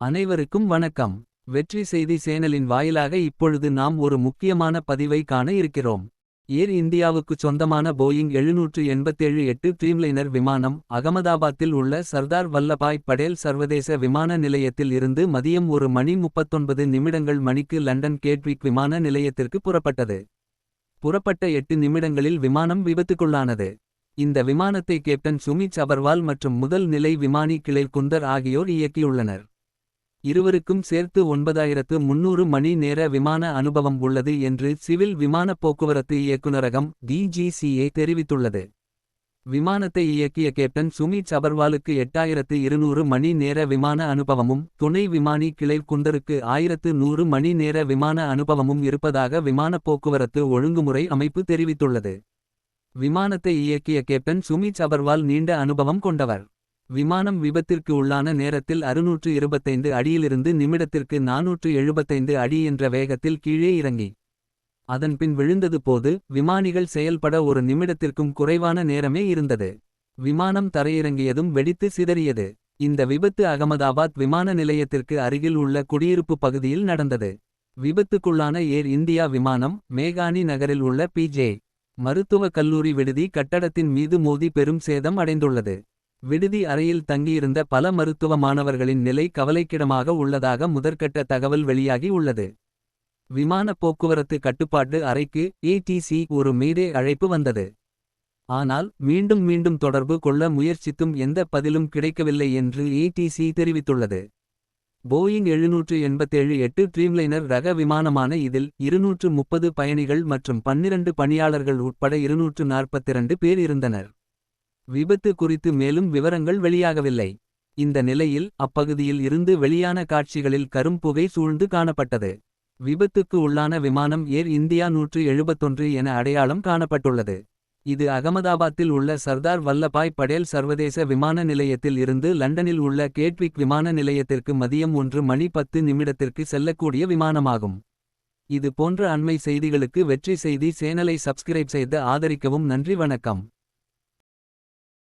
அனைவருக்கும் வணக்கம். வெற்றி செய்தி சேனலின் வாயிலாக இப்பொழுது நாம் ஒரு முக்கியமான பதிவை காண இருக்கிறோம். ஏர் இந்தியாவுக்குச் சொந்தமான போயிங் எழுநூற்று எண்பத்தேழு எட்டு ட்ரீம்லைனர் விமானம் அகமதாபாத்தில் உள்ள சர்தார் வல்லபாய் படேல் சர்வதேச விமான நிலையத்தில் இருந்து மதியம் ஒரு மணி முப்பத்தொன்பது நிமிடங்கள் மணிக்கு லண்டன் கேட்விக் விமான நிலையத்திற்கு புறப்பட்டது. புறப்பட்ட எட்டு நிமிடங்களில் விமானம் விபத்துக்குள்ளானது. இந்த விமானத்தை கேப்டன் சுமித் அபர்வால் மற்றும் முதல் நிலை விமானி கிளை குந்தர் ஆகியோர் இயக்கியுள்ளனர். இருவருக்கும் சேர்த்து ஒன்பதாயிரத்து முன்னூறு மணி நேர விமான அனுபவம் உள்ளது என்று சிவில் விமானப் போக்குவரத்து இயக்குநரகம் டிஜிசிஏ தெரிவித்துள்ளது. விமானத்தை இயக்கிய கேப்டன் சுமித் சபர்வாலுக்கு எட்டாயிரத்து இருநூறு மணி நேர விமான அனுபவமும் துணை விமானி கிளை குந்தருக்கு ஆயிரத்து நூறு மணி நேர விமான அனுபவமும் இருப்பதாக விமானப் போக்குவரத்து ஒழுங்குமுறை அமைப்பு தெரிவித்துள்ளது. விமானத்தை இயக்கிய கேப்டன் சுமித் சபர்வால் நீண்ட அனுபவம் கொண்டவர். விமானம் விபத்திற்கு உள்ளான நேரத்தில் அறுநூற்று இருபத்தைந்து அடியிலிருந்து நிமிடத்திற்கு நாநூற்று எழுபத்தைந்து அடி என்ற வேகத்தில் கீழே இறங்கி. அதன்பின் விழுந்தது போது விமானிகள் செயல்பட ஒரு நிமிடத்திற்கும் குறைவான நேரமே இருந்தது. விமானம் தரையிறங்கியதும் வெடித்து சிதறியது. இந்த விபத்து அகமதாபாத் விமான நிலையத்திற்கு அருகில் உள்ள குடியிருப்பு பகுதியில் நடந்தது. விபத்துக்குள்ளான ஏர் இந்தியா விமானம் மேகானி நகரில் உள்ள பிஜே மருத்துவக் கல்லூரி விடுதி கட்டடத்தின் மீது மோதி பெரும் சேதம் அடைந்துள்ளது. விடுதி அறையில் தங்கியிருந்த பல மருத்துவ மாணவர்களின் நிலை கவலைக்கிடமாக உள்ளதாக முதற்கட்ட தகவல் வெளியாகி உள்ளது. விமான போக்குவரத்து கட்டுப்பாட்டு அறைக்கு ஏடிசி ஒரு மேடே அழைப்பு வந்தது. ஆனால் மீண்டும் மீண்டும் தொடர்பு கொள்ள முயற்சித்தும் எந்த பதிலும் கிடைக்கவில்லை என்று ஏடிசி தெரிவித்துள்ளது. போயிங் எழுநூற்று எண்பத்தேழு எட்டு ட்ரீம்லைனர் ரக விமானமான இதில் இருநூற்று முப்பது பயணிகள் மற்றும் பன்னிரண்டு பணியாளர்கள் உட்பட இருநூற்று நாற்பத்திரண்டு பேர் இருந்தனர். விபத்து குறித்து மேலும் விவரங்கள் வெளியாகவில்லை. இந்த நிலையில் அப்பகுதியில் இருந்து வெளியான காட்சிகளில் கரும்புகை சூழ்ந்து காணப்பட்டது. விபத்துக்கு உள்ளான விமானம் ஏர் இந்தியா நூற்று எழுபத்தொன்று என அடையாளம் காணப்பட்டுள்ளது. இது அகமதாபாத்தில் உள்ள சர்தார் வல்லபாய் படேல் சர்வதேச விமான நிலையத்தில் இருந்து லண்டனில் உள்ள கேட்விக் விமான நிலையத்திற்கு மதியம் ஒன்று மணி பத்து நிமிடத்திற்கு செல்லக்கூடிய விமானமாகும். இது போன்ற அண்மை செய்திகளுக்கு வெற்றி செய்தி சேனலை சப்ஸ்கிரைப் செய்து ஆதரிக்கவும் நன்றி வணக்கம்.